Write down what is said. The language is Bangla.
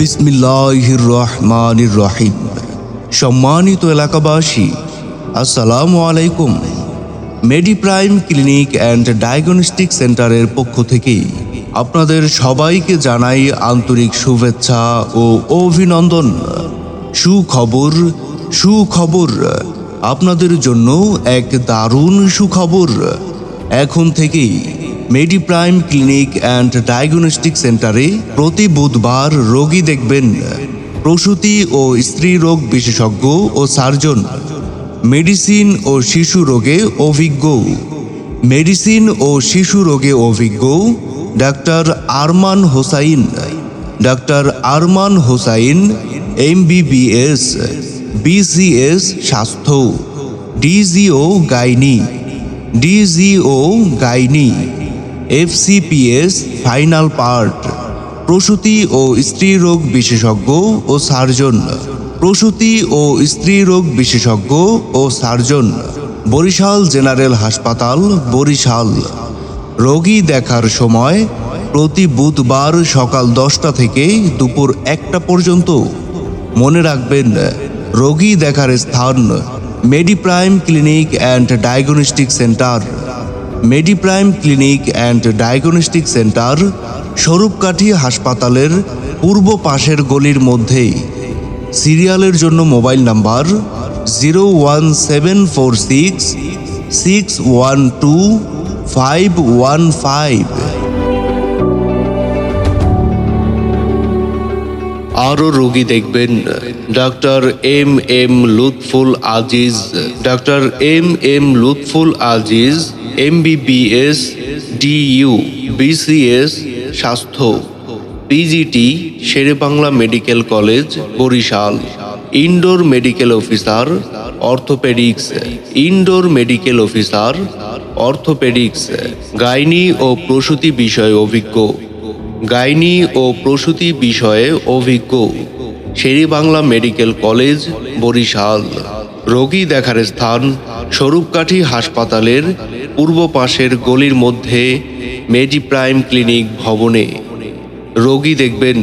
বিসমিল্লাহির রহমানির রহিম সম্মানিত এলাকাবাসী, আসসালামু আলাইকুম। মেডিপ্রাইম ক্লিনিক অ্যান্ড ডায়াগনস্টিক সেন্টারের পক্ষ থেকে আপনাদের সবাইকে জানাই আন্তরিক শুভেচ্ছা ও অভিনন্দন। সুখবর সুখবর, আপনাদের জন্য এক দারুণ সুখবর। এখন থেকেই মেডিপ্রাইম ক্লিনিক অ্যান্ড ডায়াগনস্টিক সেন্টারে প্রতি বুধবার রোগী দেখবেন প্রসূতি ও স্ত্রী রোগ বিশেষজ্ঞ ও সার্জন, মেডিসিন ও শিশু রোগে অভিজ্ঞ। মেডিসিন ও শিশু রোগে অভিজ্ঞ doctor Arman Hossain. Doctor Arman Hossain, MBBS, BCS স্বাস্থ্য, DGO gynae. DGO gynae. FCPS final part. প্রসূতি ও স্ত্রী রোগ বিশেষজ্ঞ ও সার্জন। প্রসূতি ও স্ত্রী রোগ বিশেষজ্ঞ ও সার্জন। বরিশাল জেনারেল হাসপাতাল, বরিশাল। রোগী দেখার সময় প্রতি বুধবার সকাল দশটা থেকে দুপুর একটা পর্যন্ত। মনে রাখবেন, রোগী দেখার স্থান Mediprime clinic and diagnostic centre. Mediprime clinic and diagnostic centre Swarupkathi হাসপাতালের পূর্ব পাশের গলির মধ্যেই সিরিয়ালের জন্য mobile number zero one seven four six six one two five one five আরও রোগী দেখবেন। Doctor M M Lutful Aziz, doctor M M Lutful Aziz, MBBS, DU, BCS, স্বাস্থ্য, PGT, Sher-e-Bangla medical college, Barishal, indoor medical officer, orthopaedics, indoor medical officer, orthopaedics, gynae ও প্রসূতি বিষয়ে অভিজ্ঞ। গাইনি ও প্রসূতি বিষয়ে অভিজ্ঞ। Sher-e-Bangla medical college, Barishal. রোগী দেখার স্থান, স্বরূপকাঠি হাসপাতালের পূর্ব পাশের গলির মধ্যে মেডি প্রাইম ক্লিনিক ভবনে। রোগী দেখবেন